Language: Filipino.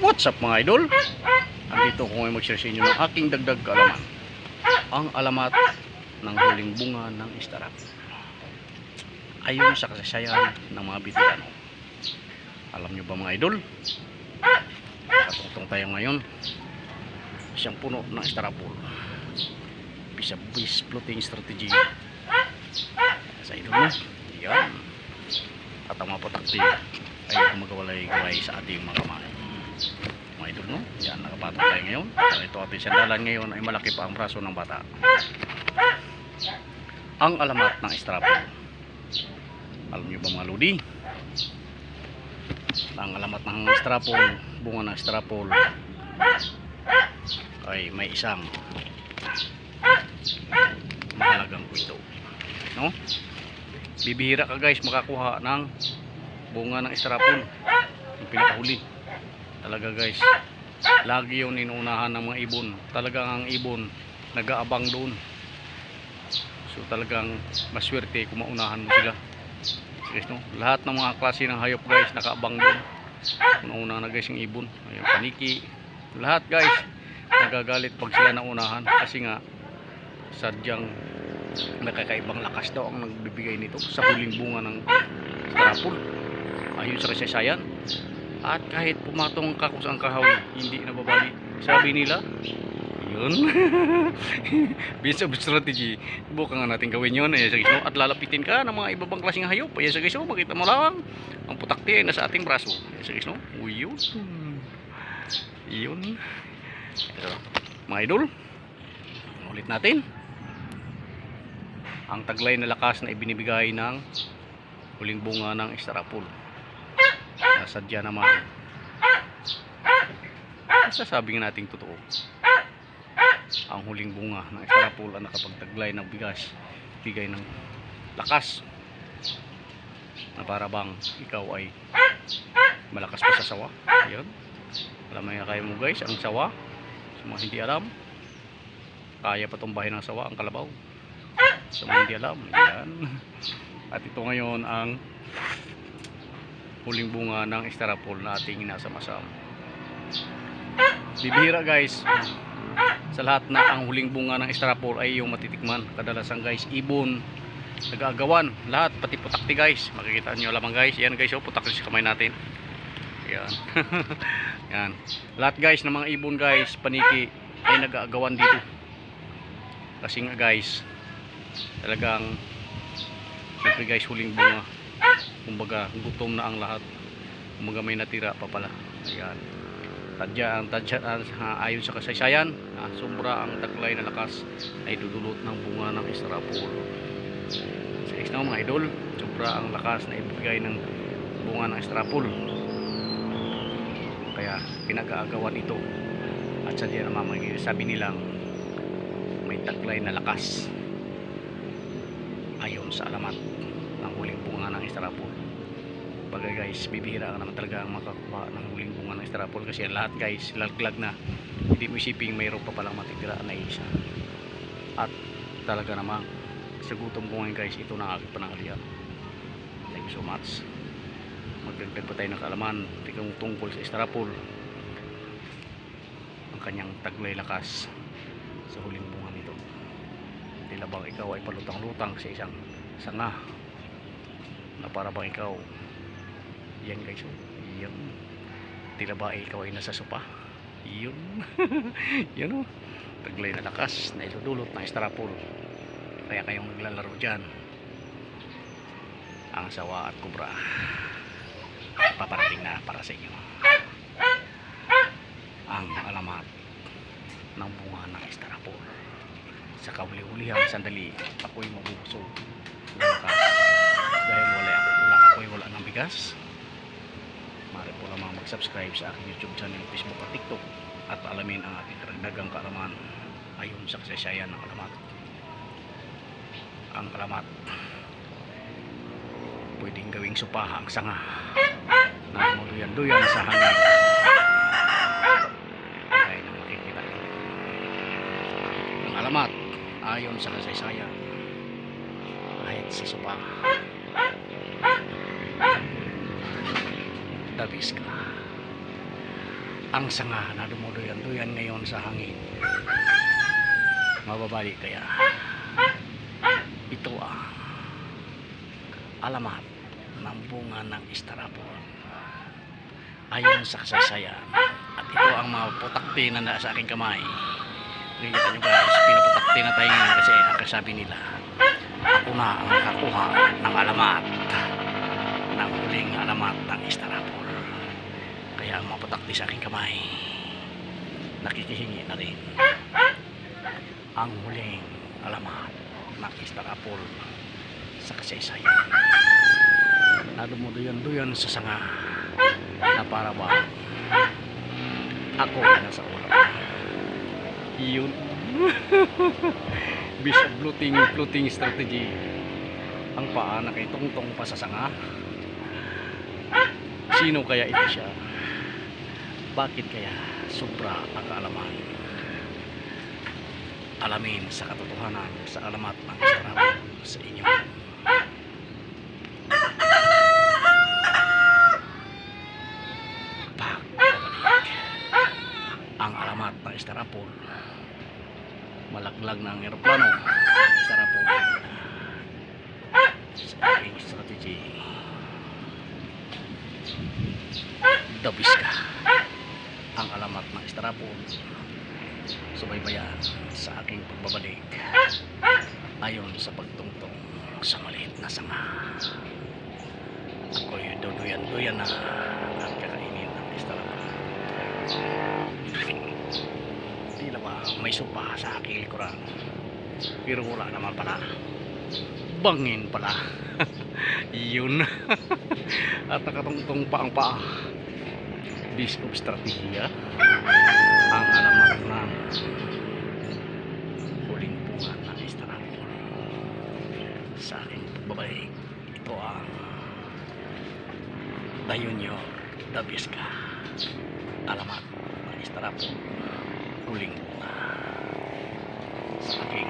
What's up mga idol? Andito ko ngayon mag-share sa inyo ng aking dagdag kaalaman. Ang alamat ng huling bunga ng istarap. Ayon sa kasaysayan ng mga veterano. Alam nyo ba mga idol? Katutong tayo ngayon. Siyang puno ng istarapol. Bisa-bis floating strategy. Sa idol mo. Yan. At ang mga patakti ay gumagawalay-gaway sa ating mga kamay mga idol no? Yan nakapatong tayo ngayon. Pero ito ating sandalan ngayon ay malaki pa ang braso ng bata. Ang alamat ng estrapol alam nyo ba mga lodi? Ang alamat ng estrapol bunga ng estrapol ay may isang mahalagang kwento. No? Bibihira ka guys makakuha ng bunga ng estrapol yung pinakahuli talaga guys. Lagi yun inuunahan ng mga ibon. Talagang ang ibon nag-aabang doon. So talagang maswerte kung maunahan mo sila. Guys no? Lahat ng mga klase ng hayop guys nakaabang doon. Una na guys yung ibon. Ayun paniki. Lahat guys nagagalit pag sila naunahan. Kasi nga sadyang nakakaibang lakas daw ang nagbibigay nito sa huling bunga ng strapol ayon sa kasaysayan at kahit pumatong ka kung saan kahoy, hindi na babalik. Sabi nila, yun. Based of strategy. Subukan nga natin gawin yun. Ayan, sa guys, no? At lalapitin ka ng mga ibabang klaseng hayop. Ayan sa guys, no? makita mo lang. Ang putakti ay nasa ating braso. Ayan sa guys, no? Uy, yun. Yun. Ito, mga idol. Ulit natin. Ang taglay na lakas na ibinibigay ng huling bunga ng estrapol sadya naman. Sasabi nga nating totoo? Ang huling bunga ng estrapol ang nakapagtaglay ng bigas bigay ng lakas na para bang ikaw ay malakas pa sa sawa. Yun alam na kayo mo guys ang sawa. Sa mga hindi alam kaya patumbahin ng sawa ang kalabaw. Sa mga hindi alam yan at ito ngayon ang huling bunga ng estrapol na ating inasamasam. Bibihira guys, sa lahat na ang huling bunga ng estrapol ay yung matitikman. Kadalasan guys, ibon, nag-aagawan, lahat, pati putakti guys. Makikita nyo lamang guys, yan guys, oh, putakti sa kamay natin. Yan. yan. Lahat guys ng mga ibon guys, paniki, ay nag-aagawan dito. Kasi nga guys, talagang, siyempre guys, huling bunga kumbaga gutom na ang lahat. Kumbaga may natira pa pala. Ayan. Tadya ang tadya ha, ayon sa kasaysayan ah, sobra ang taglay na lakas ay dudulot ng bunga ng estrapol sa is na mga idol sobra ang lakas na ibigay ng bunga ng estrapol kaya pinag-aagawan ito at sa diyan naman sabi nilang may taglay na lakas. Ayon sa alamat ng huling bunga ng estrapol bagay guys bibihira ka naman talaga ang makakuha ng huling bunga ng estrapol kasi ang lahat guys laglag na. Hindi mo isiping mayroon pa palang matitira na isa. At talaga naman sa gutom ko ngayon guys ito na aking panangalian thank you so much. Magdagdag pa tayo ng kaalaman tikang tungkol sa estrapol ang kanyang taglay lakas sa huling bunga nito. Tila bang ikaw ay palutang-lutang sa isang sanga na para bang ikaw yan guys oh. yan tila ba ikaw ay nasa sopa? Yun. Yun oh. Taglay na lakas na iludulot ng estrapol kaya kayong naglalaro dyan. Ang sawa at kubra. Paparating na para sa inyo. Ang alamat ng bunga ng estrapol sa kauli-ulihang sandali ako'y mabubusog ng lakas dahil wala ako wala ako'y bigas maaari po lamang mag-subscribe sa aking YouTube channel, Facebook at TikTok at alamin ang aking karagdagang kaalaman. Ayon sa kasaysayan ng alamat ang alamat pwedeng gawing supaha ang sanga. Na maduyan-duyan sa hangin. Ay na makikita. Ang alamat ayon sa kasaysayan. Kahit sa supaha dabis ka ang sanga na dumuduyan-duyan ngayon sa hangin. Mababali kaya. Ito ang alamat ng bunga ng istarapon. Ayon sa kasaysayan. At ito ang mga putakti na nasa aking kamay. Nakikita nyo guys, pinaputakti na tayo ngayon kasi ang sabi nila, ako na ang nakakuha ng alamat ng huling alamat ng istarapon. Kaya putakti sa aking kamay, nakikihingi na rin ang huling alamat ng istarapon sa kasaysayan na dumuduyan-duyan sa sanga na para bang ako ay nasa ulo. Yun. Bisa floating, floating strategy. Ang paa na kay tungtong pa sa sanga. Sino kaya ito siya? Bakit kaya sobra ang kaalaman? Alamin sa katotohanan sa alamat ng istarapon sa inyo. Ang alamat ng istarapon malaglag ng aeroplano istarapon sa aking strategy. Dabis ka ang alamat ng istarapon subaybayan sa aking pagbabalik ayon sa pagtungtong sa maliit na sanga ako'y duduyan-duyan na ang kakainin ng istarapon Tila ba may supa sa aking likuran. Pero wala naman pala. Bangin pala. Yun. At nakatungtong pa ang paa. Office of Strategiya ang alamat ng huling bunga ng Istanbul sa aking pagbabay ito ang The Junior Dabiska alamat ng Istanbul huling bunga sa aking